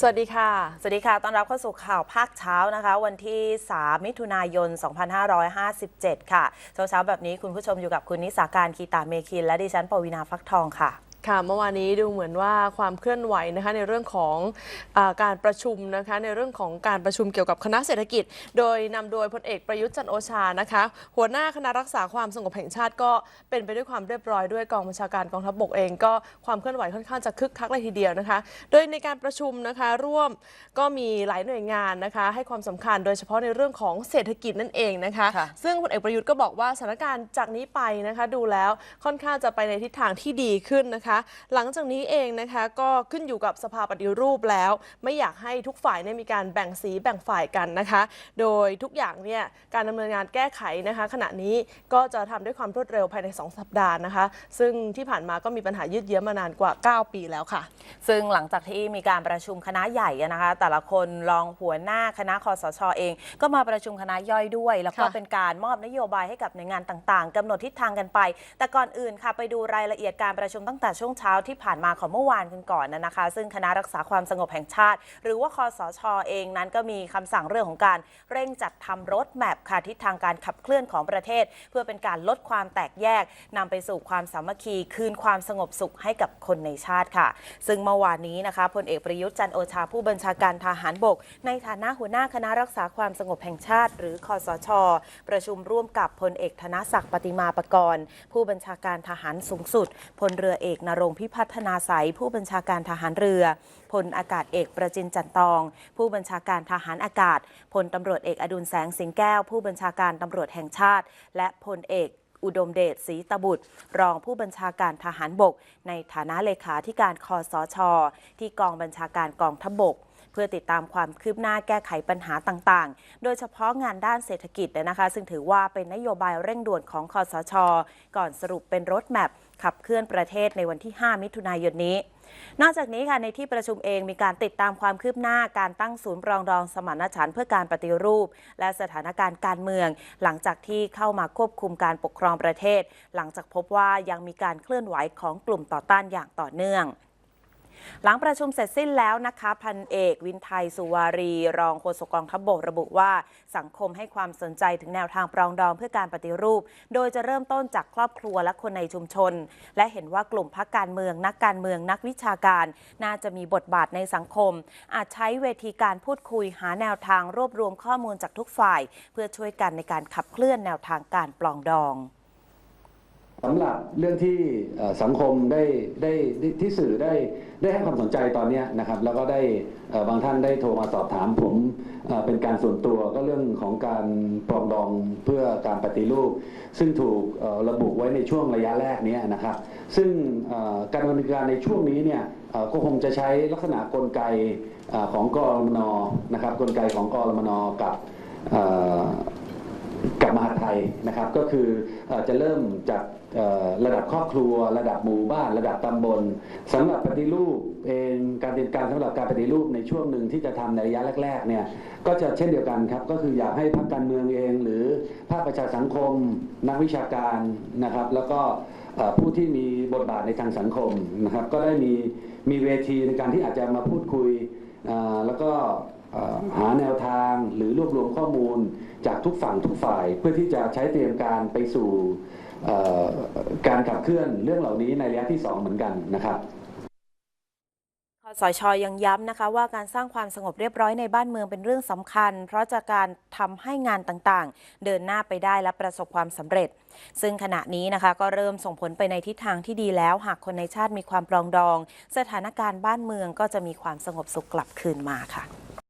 สวัสดีค่ะ สวัสดีค่ะ ต้อนรับเข้าสู่ข่าวภาคเช้านะคะ วันที่ 3 มิถุนายน 2557 ค่ะ เช้าเช้าแบบนี้คุณผู้ชมอยู่กับคุณนิสาการคีตาเมคิน และดิฉันปวีนาฟักทองค่ะ ค่ะเมื่อวานนี้ดูเหมือนว่าความเคลื่อนไหวนะคะในเรื่องของอาการประชุมนะคะในเรื่องของการประชุมเกี่ยวกับคณะเศรษฐกิจ โดยนำโดยพลเอกประยุทธ์จันทร์โอชานะคะหัวหน้าคณะรักษาความสงบแห่งชาติก็เป็นไปด้วยความเรียบร้อยด้วยกองบัญชาการกองทัพบกเอง ก็ความเคลื่อนไหวค่อนข้างจะคึกคักเลยทีเดียวนะคะ โดยในการประชุมนะคะร่วมก็มีหลายหน่วยงานนะคะ ให้ความสำคัญโดยเฉพาะในเรื่องของเศรษฐกิจนั่นเองนะคะค่ะซึ่งพลเอกประยุทธ์ก็บอกว่าสถานการณ์จากนี้ไปนะคะดูแล้วค่อนข้างจะไปในทิศทางที่ดีขึ้นนะคะหลังจากนี้เองนะคะก็ขึ้นอยู่กับสภาปฏิรูปแล้ว ไม่อยากให้ทุกฝ่ายเนี่ยมีการแบ่งสีแบ่งฝ่ายกันนะคะ โดยทุกอย่างเนี่ยการดำเนินงานแก้ไขนะคะ ขณะนี้ก็จะทำด้วยความรวดเร็วภายใน 2 สัปดาห์นะคะ ซึ่งที่ผ่านมาก็มีปัญหายืดเยื้อมานานกว่า 9 ปีแล้วค่ะ ซึ่งหลังจากที่มีการประชุมคณะใหญ่อะนะคะ แต่ละคนรองหัวหน้าคณะคอสชเอง ก็มาประชุมคณะย่อยด้วย แล้วก็ค่ะเป็นการมอบนโยบายให้กับหน่วยงานต่าง ๆกำหนดทิศทางกันไป แต่ก่อนอื่นค่ะไปดูรายละเอียดการประชุมตั้งแต่ช่วงเช้าที่ผ่านมาของเมื่อวานกันก่อนนะคะ ซึ่งคณะรักษาความสงบแห่งชาติ หรือว่าคอสชเองนั้นก็มีคำสั่งเรื่องของการเร่งจัดทำรถแมพค่ะทิศทางการขับเคลื่อนของประเทศ เพื่อเป็นการลดความแตกแยกนำไปสู่ความสามัคคี คืนความสงบสุขให้กับคนในชาติค่ะ ซึ่งเมื่อวานนี้นะคะพลเอกประยุทธ์จันโอชาผู้บัญชาการทหารบก ในฐานะหัวหน้าคณะรักษาความสงบแห่งชาติ หรือคอสช ประชุมร่วมกับพลเอกธนศักดิ์ปฏิมาประกรณ์ผู้บัญชาการทหารสูงสุดพลเรือเอกนรงพิพัฒนาใสยผู้บัญชาการทหารเรือพลอากาศเอกประจินจันตอง ผู้บัญชาการทหารอากาศพลตำรวจเอกอดุลแสงสิงแก้ว ผู้บัญชาการตำรวจแห่งชาติ และพลเอก อุดมเดชศรีตบุตร รองผู้บัญชาการทหารบก ในฐานะเลขาธิการคอสช ที่กองบัญชาการกองทัพบกเพื่อติดตามความคืบหน้าแก้ไขปัญหาต่างๆ โดยเฉพาะงานด้านเศรษฐกิจนะคะ ซึ่งถือว่าเป็นนโยบายเร่งด่วนของคอสช ก่อนสรุปเป็นรถแมพขับเคลื่อนประเทศในวันที่ 5 มิถุนายนนี้ นอกจากนี้ค่ะในที่ประชุมเองมีการติดตามความคืบหน้าการตั้งศูนย์ปรองดองสมานฉันท์เพื่อการปฏิรูป และสถานการณ์การเมือง หลังจากที่เข้ามาควบคุมการปกครองประเทศ หลังจากพบว่ายังมีการเคลื่อนไหวของกลุ่มต่อต้านอย่างต่อเนื่อง หลังประชุมเสร็จสิ้นแล้วนะคะพันเอกวินไทยสุวารี รองโฆษกกองทัพบกระบุว่าสังคมให้ความสนใจถึงแนวทางปรองดองเพื่อการปฏิรูป โดยจะเริ่มต้นจากครอบครัวและคนในชุมชน และเห็นว่ากลุ่มพักการเมืองนักการเมืองนักวิชาการ น่าจะมีบทบาทในสังคม อาจใช้เวทีการพูดคุยหาแนวทางรวบรวมข้อมูลจากทุกฝ่าย เพื่อช่วยกันในการขับเคลื่อนแนวทางการปลองดอง สำหรับเรื่องที่สังคมได้ได้ที่สื่อได้ได้ให้ความสนใจตอนนี้นะครับ แล้วก็ได้บางท่านได้โทรมาสอบถามผมเป็นการส่วนตัวก็เรื่องของการปรองดองเพื่อการปฏิรูป ซึ่งถูกระบุไว้ในช่วงระยะแรกนี้นะครับ ซึ่งการดำเนินการในช่วงนี้เนี่ยก็คงจะใช้ลักษณะกลไกของกรมนนะครับกลไกของกรมนกับกับมหาไท นะครับก็คือจะเริ่มจากระดับครอบครัว ระดับหมู่บ้าน ระดับตำบลสำหรับปฏิรูปเองการเตรียมการสำหรับการปฏิรูปในช่วงหนึ่งที่จะทำในระยะแรกๆเนี่ยก็จะเช่นเดียวกันครับก็คืออยากให้พรรคการเมืองเอง หรือภาคประชาสังคม นักวิชาการนะครับแล้วก็ผู้ที่มีบทบาทในทางสังคมนะครับก็ได้มีมีเวทีในการที่อาจจะมาพูดคุยแล้วก็ หาแนวทางหรือรวบรวมข้อมูลจากทุกฝั่งทุกฝ่าย เพื่อที่จะใช้เตรียมการไปสู่การขับเคลื่อนเรื่องเหล่านี้ในระยะที่ 2 เหมือนกันนะครับคสชยังย้ำนะคะว่าการสร้างความสงบเรียบร้อยในบ้านเมืองเป็นเรื่องสำคัญ เพราะจากการทำให้งานต่างๆ เดินหน้าไปได้และประสบความสำเร็จ ซึ่งขณะนี้นะคะก็เริ่มส่งผลไปในทิศทางที่ดีแล้ว หากคนในชาติมีความปรองดอง สถานการณ์บ้านเมืองก็จะมีความสงบสุขกลับคืนมาค่ะ